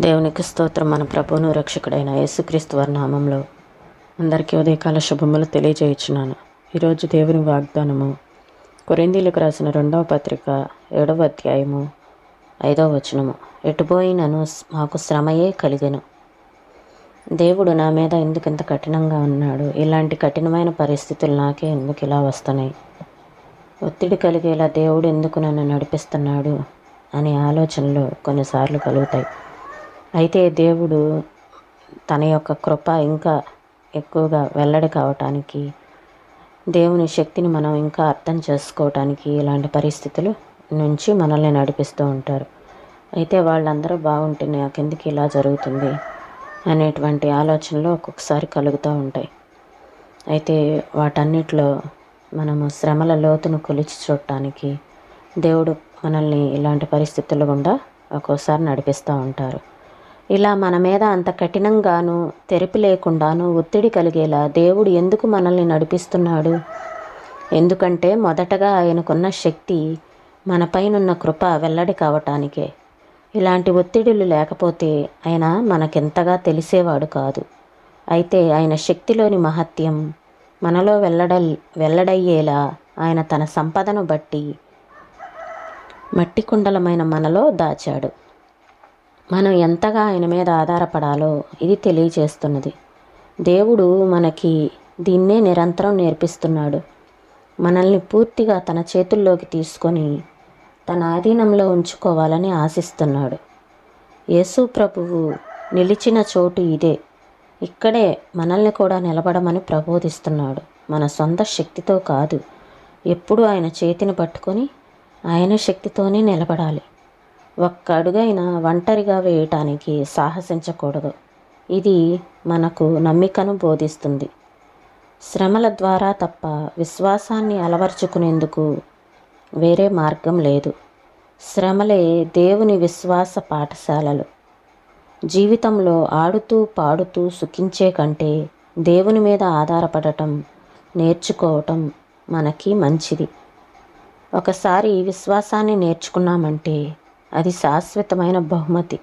దేవునికి స్తోత్రం. మన ప్రభువును రక్షకుడైన యేసుక్రీస్తు వారి నామంలో అందరికీ ఉదయకాల శుభములు తెలియజేయుచున్నాను. ఈరోజు దేవుని వాగ్దానము కొరిందీలకు రాసిన రెండవ పత్రిక ఏడవ అధ్యాయము ఐదవ వచనము. ఎటుపోయినను మాకు శ్రమయే కలిగెను. దేవుడు నా మీద ఎందుకు ఇంత కఠినంగా ఉన్నాడు? ఇలాంటి కఠినమైన పరిస్థితులు నాకే ఎందుకు ఇలా వస్తున్నాయి? ఒత్తిడి కలిగేలా దేవుడు ఎందుకు నన్ను నడిపిస్తున్నాడు అనే ఆలోచనలు కొన్నిసార్లు కలుగుతాయి. అయితే దేవుడు తన యొక్క కృప ఇంకా ఎక్కువగా వెల్లడి కావటానికి దేవుని శక్తిని మనం ఇంకా అర్థం చేసుకోవటానికి ఇలాంటి పరిస్థితులు నుంచి మనల్ని నడిపిస్తూ ఉంటారు. అయితే వాళ్ళందరూ బాగుంటే నాకెందుకు ఇలా జరుగుతుంది అనేటువంటి ఆలోచనలు ఒక్కొక్కసారి కలుగుతూ ఉంటాయి. అయితే వాటన్నిటిలో మనము శ్రమల లోతును కొలిచి చూడటానికి దేవుడు మనల్ని ఇలాంటి పరిస్థితుల గుండా ఒక్కోసారి నడిపిస్తూ ఉంటారు. ఇలా మన మీద అంత కఠినంగాను తెరిపి లేకుండాను ఒత్తిడి కలిగేలా దేవుడు ఎందుకు మనల్ని నడిపిస్తున్నాడు? ఎందుకంటే మొదటగా ఆయనకున్న శక్తి మనపైనున్న కృప వెల్లడి కావటానికే. ఇలాంటి ఒత్తిడులు లేకపోతే ఆయన మనకెంతగా తెలిసేవాడు కాదు. అయితే ఆయన శక్తిలోని మహత్యం మనలో వెల్లడ వెల్లడయ్యేలా ఆయన తన సంపదను బట్టి మట్టి కుండలమైన మనలో దాచాడు. మనం ఎంతగా ఆయన మీద ఆధారపడాలో ఇది తెలియజేస్తున్నది. దేవుడు మనకి దీన్నే నిరంతరం నేర్పిస్తున్నాడు. మనల్ని పూర్తిగా తన చేతుల్లోకి తీసుకొని తన ఆధీనంలో ఉంచుకోవాలని ఆశిస్తున్నాడు. యేసు ప్రభువు నిలిచిన చోటు ఇదే. ఇక్కడే మనల్ని కూడా నిలబడమని ప్రబోధిస్తున్నాడు. మన సొంత శక్తితో కాదు. ఎప్పుడు ఆయన చేతిని పట్టుకొని ఆయన శక్తితోనే నిలబడాలి. ఒక్క అడుగైనా ఒంటరిగా వేయటానికి సాహసించకూడదు. ఇది మనకు నమ్మికను బోధిస్తుంది. శ్రమల ద్వారా తప్ప విశ్వాసాన్ని అలవర్చుకునేందుకు వేరే మార్గం లేదు. శ్రమలే దేవుని విశ్వాస పాఠశాలలు. జీవితంలో ఆడుతూ పాడుతూ సుఖించే కంటే దేవుని మీద ఆధారపడటం నేర్చుకోవటం మనకి మంచిది. ఒకసారి విశ్వాసాన్ని నేర్చుకున్నామంటే అది శాశ్వతమైన బహుమతి.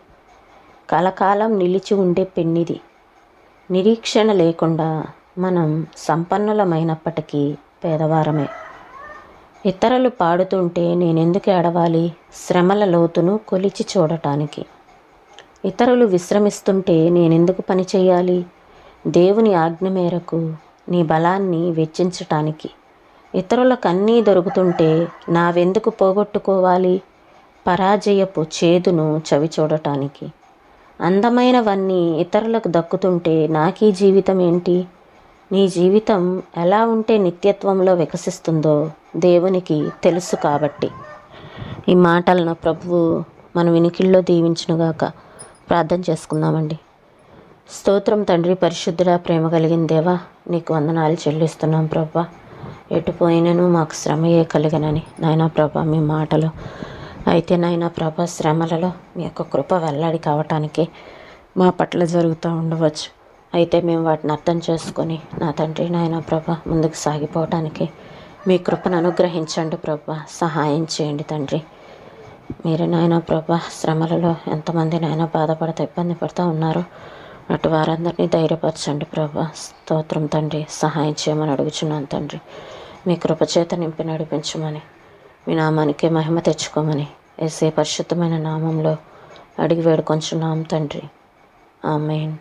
కలకాలం నిలిచి ఉండే పెన్నిది. నిరీక్షణ లేకుండా మనం సంపన్నులమైనప్పటికీ పేదవారమే. ఇతరులు పాడుతుంటే నేనెందుకు ఏడవాలి? శ్రమల లోతును కొలిచి చూడటానికి. ఇతరులు విశ్రమిస్తుంటే నేనెందుకు పని చేయాలి దేవుని ఆజ్ఞ మేరకు నీ బలాన్ని వెచ్చించటానికి. ఇతరులకు అన్నీ దొరుకుతుంటే నావెందుకు పోగొట్టుకోవాలి? పరాజయపు చేదును చవి చూడటానికి అందమైనవన్నీ ఇతరులకు దక్కుతుంటే నాకీ జీవితం ఏంటి? నీ జీవితం ఎలా ఉంటే నిత్యత్వంలో వికసిస్తుందో దేవునికి తెలుసు కాబట్టి. ఈ మాటలను ప్రభువు మన వినికిల్లో దీవించునుగాక. ప్రార్థన చేసుకుందామండి. స్తోత్రం తండ్రి పరిశుద్ధుడా ప్రేమ కలిగిన దేవా నీకు వందనాలు చెల్లిస్తున్నాం ప్రభా. ఎటు పోయినను మాకు శ్రమయే కలిగనని నాయనా ప్రభా మీ మాటలు. అయితే నాయనా ప్రభా శ్రమలలో మీ యొక్క కృప వెల్లడి కావటానికి మా పట్ల జరుగుతూ ఉండవచ్చు. అయితే మేము వాటిని అర్థం చేసుకొని నా తండ్రి నాయన ప్రభ ముందుకు సాగిపోవటానికి మీ కృపను అనుగ్రహించండి ప్రభా. సహాయం చేయండి తండ్రి. మీరు నాయన ప్రభా శ్రమలలో ఎంతమంది నాయన బాధపడతా ఇబ్బంది పడుతూ ఉన్నారో అటు వారందరినీ ధైర్యపరచండి ప్రభా. స్తోత్రం తండ్రి సహాయం చేయమని అడుగుచున్నాను తండ్రి. మీ కృపచేత నింపి నడిపించమని మీ నామానికి మహిమ తెచ్చుకోమని ఏసే పరిశుద్ధమైన నామంలో అడిగి వేడుకొంచున్నాం తండ్రి. ఆమెన్.